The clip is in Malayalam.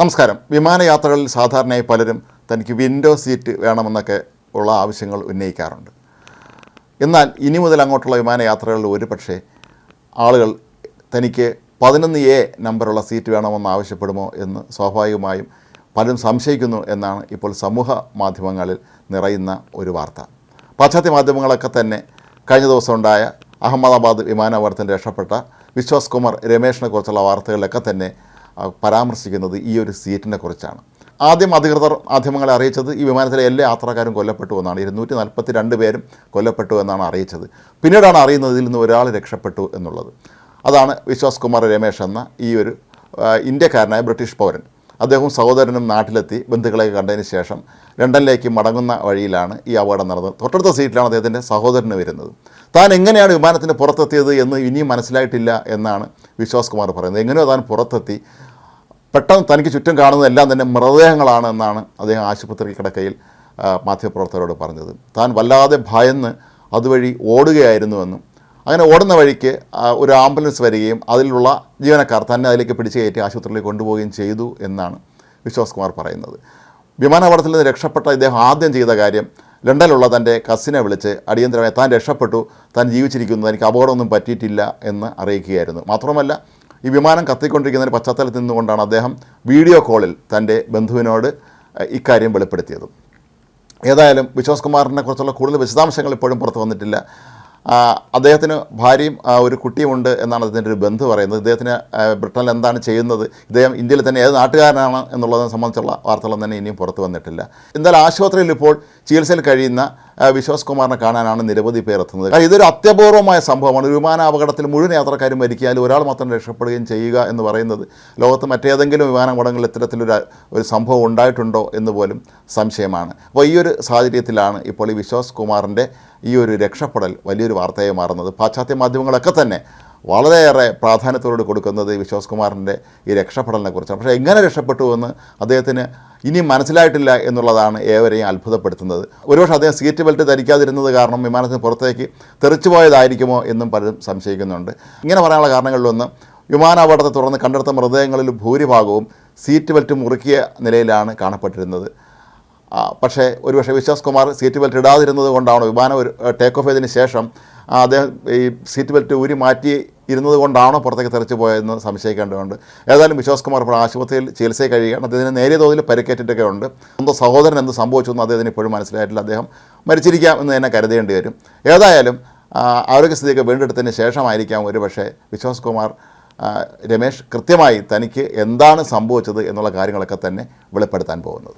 നമസ്കാരം. വിമാനയാത്രകളിൽ സാധാരണയായി പലരും തനിക്ക് വിൻഡോ സീറ്റ് വേണമെന്നൊക്കെ ഉള്ള ആവശ്യങ്ങൾ ഉന്നയിക്കാറുണ്ട്. എന്നാൽ ഇനി മുതൽ അങ്ങോട്ടുള്ള വിമാനയാത്രകളിൽ ഒരു പക്ഷേ ആളുകൾ തനിക്ക് പതിനൊന്ന് എ നമ്പറുള്ള സീറ്റ് വേണമെന്ന് ആവശ്യപ്പെടുമോ എന്ന് സ്വാഭാവികമായും പലരും സംശയിക്കുന്നു എന്നാണ് ഇപ്പോൾ സമൂഹ മാധ്യമങ്ങളിൽ നിറയുന്ന ഒരു വാർത്ത. പാശ്ചാത്യ മാധ്യമങ്ങളൊക്കെ തന്നെ കഴിഞ്ഞ ദിവസം ഉണ്ടായ അഹമ്മദാബാദ് വിമാനാപകടത്തിൽ രക്ഷപ്പെട്ട വിശ്വാസ് കുമാർ രമേഷിനെ കുറിച്ചുള്ള വാർത്തകളിലൊക്കെ തന്നെ പരാമർശിക്കുന്നത് ഈ ഒരു സീറ്റിനെ കുറിച്ചാണ്. ആദ്യം അധികൃതർ മാധ്യമങ്ങളെ അറിയിച്ചത് ഈ വിമാനത്തിലെ എല്ലാ യാത്രക്കാരും കൊല്ലപ്പെട്ടു എന്നാണ്. ഇരുന്നൂറ്റി നാൽപ്പത്തി രണ്ട് പേരും കൊല്ലപ്പെട്ടു എന്നാണ് അറിയിച്ചത്. പിന്നീടാണ് അറിയുന്നത് ഇതിൽ നിന്ന് ഒരാൾ രക്ഷപ്പെട്ടു എന്നുള്ളത്. അതാണ് വിശ്വാസ് കുമാർ രമേശ് എന്ന ഈ ഒരു ഇന്ത്യക്കാരനായ ബ്രിട്ടീഷ് പൗരൻ. അദ്ദേഹവും സഹോദരനും നാട്ടിലെത്തി ബന്ധുക്കളെ കണ്ടതിന് ശേഷം ലണ്ടനിലേക്ക് മടങ്ങുന്ന വഴിയിലാണ് ഈ അപകടം നടന്നത്. തൊട്ടടുത്ത സീറ്റിലാണ് അദ്ദേഹത്തിന്റെ സഹോദരന് വരുന്നത്. താൻ എങ്ങനെയാണ് വിമാനത്തിന് പുറത്തെത്തിയത് എന്ന് ഇനിയും മനസ്സിലായിട്ടില്ല എന്നാണ് വിശ്വാസ് കുമാർ പറയുന്നത്. എങ്ങനെയോ താൻ പുറത്തെത്തി. പെട്ടെന്ന് തനിക്ക് ചുറ്റും കാണുന്നതെല്ലാം തന്നെ മൃതദേഹങ്ങളാണ് എന്നാണ് അദ്ദേഹം ആശുപത്രി കിടക്കയിൽ മാധ്യമപ്രവർത്തകരോട് പറഞ്ഞത്. താൻ വല്ലാതെ ഭയന്ന് അതുവഴി ഓടുകയായിരുന്നുവെന്നും അങ്ങനെ ഓടുന്ന വഴിക്ക് ഒരു ആംബുലൻസ് വരികയും അതിലുള്ള ജീവനക്കാർ തന്നെ അതിലേക്ക് പിടിച്ചു കയറ്റി ആശുപത്രിയിലേക്ക് കൊണ്ടുപോവുകയും ചെയ്തു എന്നാണ് വിശ്വാസ് കുമാർ പറയുന്നത്. വിമാനാപകടത്തിൽ നിന്ന് രക്ഷപ്പെട്ട ഇദ്ദേഹം ആദ്യം ചെയ്ത കാര്യം ലണ്ടനിലുള്ള തന്റെ കസിനെ വിളിച്ച് അടിയന്തരമായി താൻ രക്ഷപ്പെട്ടു താൻ ജീവിച്ചിരിക്കുന്നു എനിക്ക് അപകടമൊന്നും പറ്റിയിട്ടില്ല എന്ന് അറിയിക്കുകയായിരുന്നു. മാത്രമല്ല ഈ വിമാനം കത്തിക്കൊണ്ടിരിക്കുന്നതിന് പശ്ചാത്തലത്തിൽ നിന്നുകൊണ്ടാണ് അദ്ദേഹം വീഡിയോ കോളിൽ തന്റെ ബന്ധുവിനോട് ഇക്കാര്യം വെളിപ്പെടുത്തിയത്. ഏതായാലും വിശ്വാസ് കുമാറിനെ കുറിച്ചുള്ള കൂടുതൽ വിശദാംശങ്ങൾ ഇപ്പോഴും പുറത്തു വന്നിട്ടില്ല. അദ്ദേഹത്തിന് ഭാര്യയും ഒരു കുട്ടിയുമുണ്ട് എന്നാണ് അദ്ദേഹത്തിന്റെ ഒരു ബന്ധു പറയുന്നത്. ഇദ്ദേഹത്തിന് ബ്രിട്ടനിൽ എന്താണ് ചെയ്യുന്നത്? ഇദ്ദേഹം ഇന്ത്യയിൽ തന്നെ ഏത് നാട്ടുകാരനാണ് എന്നുള്ളതിനെ സംബന്ധിച്ചുള്ള വാർത്തകളൊന്നും തന്നെ ഇനിയും പുറത്തു വന്നിട്ടില്ല. എന്തായാലും ആശുപത്രിയിൽ ഇപ്പോൾ ചികിത്സയിൽ കഴിയുന്ന വിശ്വാസ് കുമാറിനെ കാണാനാണ് നിരവധി പേർ എത്തുന്നത്. ഇതൊരു അത്യപൂർവമായ സംഭവമാണ്. വിമാന അപകടത്തിൽ മുഴുവൻ യാത്രക്കാരും മരിക്കാനും ഒരാൾ മാത്രം രക്ഷപ്പെടുകയും ചെയ്യുക എന്ന് പറയുന്നത് ലോകത്ത് മറ്റേതെങ്കിലും വിമാനാപകടങ്ങളിൽ ഇത്തരത്തിലൊരു ഒരു സംഭവം ഉണ്ടായിട്ടുണ്ടോ എന്ന് പോലും സംശയമാണ്. അപ്പോൾ ഈ ഒരു സാഹചര്യത്തിലാണ് ഇപ്പോൾ ഈ വിശ്വാസ് കുമാറിന്റെ ഈ ഒരു രക്ഷപ്പെടൽ വലിയൊരു വാർത്തയായി മാറുന്നത്. പാശ്ചാത്യ മാധ്യമങ്ങളൊക്കെ തന്നെ വളരെയേറെ പ്രാധാന്യത്തോട് കൊടുക്കുന്നത് വിശ്വാസ് കുമാറിന്റെ ഈ രക്ഷപ്പെടലിനെക്കുറിച്ചാണ്. പക്ഷേ എങ്ങനെ രക്ഷപ്പെട്ടു എന്ന് അദ്ദേഹത്തിന് ഇനി മനസ്സിലായിട്ടില്ല എന്നുള്ളതാണ് ഏവരെയും അത്ഭുതപ്പെടുത്തുന്നത്. ഒരുപക്ഷെ അദ്ദേഹം സീറ്റ് ബെൽറ്റ് ധരിക്കാതിരുന്നത് കാരണം വിമാനത്തിന് പുറത്തേക്ക് തെറിച്ചു പോയതായിരിക്കുമോ എന്നും പലരും സംശയിക്കുന്നുണ്ട്. ഇങ്ങനെ പറയാനുള്ള കാരണങ്ങളിലൊന്ന് വിമാനാപകടത്തെ തുടർന്ന് കണ്ടെടുത്ത മൃതദേഹങ്ങളിൽ ഭൂരിഭാഗവും സീറ്റ് ബെൽറ്റ് മുറുക്കിയ നിലയിലാണ് കാണപ്പെട്ടിരുന്നത്. പക്ഷേ ഒരുപക്ഷെ വിശ്വാസ് കുമാർ സീറ്റ് ബെൽറ്റ് ഇടാതിരുന്നത് കൊണ്ടാണ് വിമാനം ടേക്ക് ഓഫ് ചെയ്തതിന് ശേഷം അദ്ദേഹം ഈ സീറ്റ് ബെൽറ്റ് ഊരി മാറ്റി ഇരുന്നത് കൊണ്ടാണോ പുറത്തേക്ക് തെറിച്ച് പോയതെന്ന് സംശയിക്കേണ്ടതുണ്ട്. ഏതായാലും വിശ്വാസ് കുമാർ ഇപ്പോൾ ആശുപത്രിയിൽ ചികിത്സയിൽ കഴിയുകയാണ്. അദ്ദേഹത്തിന് നേരിയ തോതിൽ പരിക്കേറ്റിട്ടൊക്കെ ഉണ്ട്. സ്വന്തം സഹോദരൻ എന്ത് സംഭവിച്ചു എന്ന് അദ്ദേഹത്തിന് ഇപ്പോഴും മനസ്സിലായിട്ടില്ല. അദ്ദേഹം മരിച്ചിരിക്കാം എന്ന് തന്നെ കരുതേണ്ടി വരും. ഏതായാലും ആരോഗ്യസ്ഥിതിയൊക്കെ വീണ്ടെടുത്തതിന് ശേഷമായിരിക്കാം ഒരു പക്ഷേ വിശ്വാസ് കുമാർ രമേശ് കൃത്യമായി തനിക്ക് എന്താണ് സംഭവിച്ചത് എന്നുള്ള കാര്യങ്ങളൊക്കെ തന്നെ വെളിപ്പെടുത്താൻ പോകുന്നത്.